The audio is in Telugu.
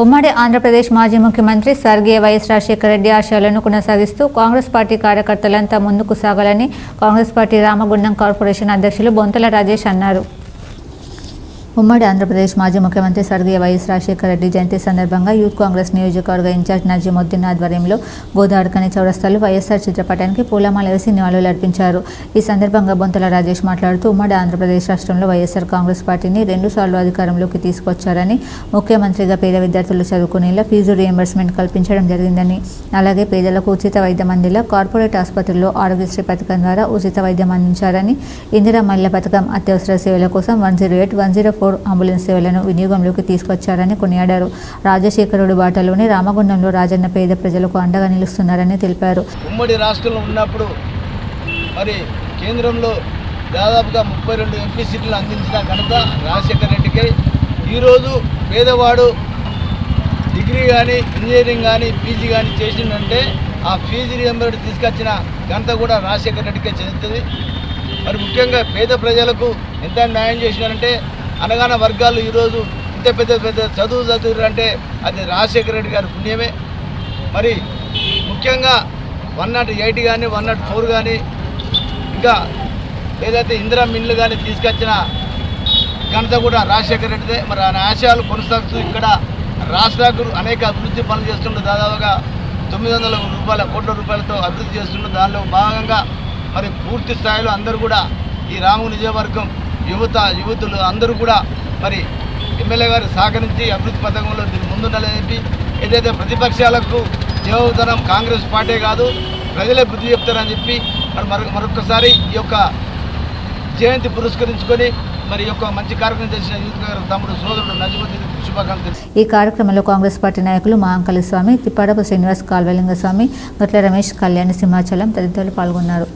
ఉమ్మడి ఆంధ్రప్రదేశ్ మాజీ ముఖ్యమంత్రి స్వర్గీయ వైఎస్ రాజశేఖర రెడ్డి ఆశయాలను కొనసాగిస్తూ కాంగ్రెస్ పార్టీ కార్యకర్తలంతా ముందుకు సాగాలని కాంగ్రెస్ పార్టీ రామగుండం కార్పొరేషన్ అధ్యక్షులు బొంతల రాజేష్ అన్నారు. ఉమ్మడి ఆంధ్రప్రదేశ్ మాజీ ముఖ్యమంత్రి స్వర్గీయ వైఎస్ రాజశేఖర రెడ్డి జయంతి సందర్భంగా యూత్ కాంగ్రెస్ నియోజకవర్గ ఇన్ఛార్జ్ నజీముద్దీన్ ఆధ్వర్యంలో గోదావరికని చౌరస్తాలో వైఎస్ఆర్ చిత్రపటానికి పూలమాల వేసి నివాళులు అర్పించారు. ఈ సందర్భంగా బొంతల రాజేష్ మాట్లాడుతూ ఉమ్మడి ఆంధ్రప్రదేశ్ రాష్ట్రంలో వైఎస్ఆర్ కాంగ్రెస్ పార్టీని రెండుసార్లు అధికారంలోకి తీసుకొచ్చారని ముఖ్యమంత్రిగా పేద విద్యార్థులు చదువుకునేలా ఫీజు రియంబర్స్మెంట్ కల్పించడం జరిగిందని అలాగే పేదలకు ఉచిత వైద్యం అందేలా కార్పొరేట్ ఆసుపత్రుల్లో ఆరోగ్యశ్రీ పథకం ద్వారా ఉచిత వైద్యం అందించారని ఇందిరా మహిళ పథకం అత్యవసర సేవల కోసం one zero eight one zero four ambulance సేవలను వినియోగంలోకి తీసుకొచ్చారని కొనియాడారు. రాజశేఖరుడు బాటలోని రామగుండంలో రాజన్న పేద ప్రజలకు అండగా నిలుస్తున్నారని తెలిపారు. ఉమ్మడి రాష్ట్రంలో ఉన్నప్పుడు మరి కేంద్రంలో దాదాపుగా ముప్పై రెండు ఎంపీ సీట్లు అందించిన ఘనత రాజశేఖర రెడ్డికి. ఈరోజు పేదవాడు డిగ్రీ కానీ ఇంజనీరింగ్ కానీ పీజీ కానీ చేసిందంటే ఆ ఫీజు రియంబర్డ్ తీసుకొచ్చిన ఘనత కూడా రాజశేఖర రెడ్డికే చెందుతుంది. మరి ముఖ్యంగా పేద ప్రజలకు ఎంత న్యాయం చేసినారంటే అనగాన వర్గాలు ఈరోజు ఇంత పెద్ద పెద్ద చదువు చదువురంటే అది రాజశేఖర రెడ్డి గారి పుణ్యమే. మరి ముఖ్యంగా వన్ నాట్ ఎయిట్ కానీ వన్ నాట్ ఫోర్ కానీ ఇంకా ఏదైతే ఇందిరా మిన్లు కానీ తీసుకొచ్చిన ఘనత కూడా రాజశేఖర రెడ్డిదే. మరి ఆయన ఆశయాలు కొనసాగుతూ ఇక్కడ రాష్ట్రాలకు అనేక అభివృద్ధి పనులు చేస్తుండే. దాదాపుగా తొమ్మిది వందల రూపాయల కోట్ల రూపాయలతో అభివృద్ధి చేస్తుండే. దానిలో భాగంగా మరి పూర్తి స్థాయిలో అందరూ కూడా ఈ రాము నిజవర్గం యువత యువతులు అందరూ కూడా మరి ఎమ్మెల్యే గారు సహకరించి అభివృద్ధి పథకంలో ముందుండాలని చెప్పి ఏదైతే ప్రతిపక్షాలకు జీవోధనం కాంగ్రెస్ పార్టీ కాదు ప్రజలే బుద్ధి చెప్తారని చెప్పి మరి మరొక మరొకసారి ఈ యొక్క జయంతి పురస్కరించుకొని మరి యొక్క మంచి కార్యక్రమం చేసిన యూత్ గారు తమ్ముడు సోదరుడు నజీముద్దీన్ ఈ కార్యక్రమంలో కాంగ్రెస్ పార్టీ నాయకులు మహాంకలి స్వామి తిప్పాడపు శ్రీనివాస్ కాల్వలింగ స్వామి గట్ల రమేష్ కళ్యాణ్ సింహాచలం తదితరులు పాల్గొన్నారు.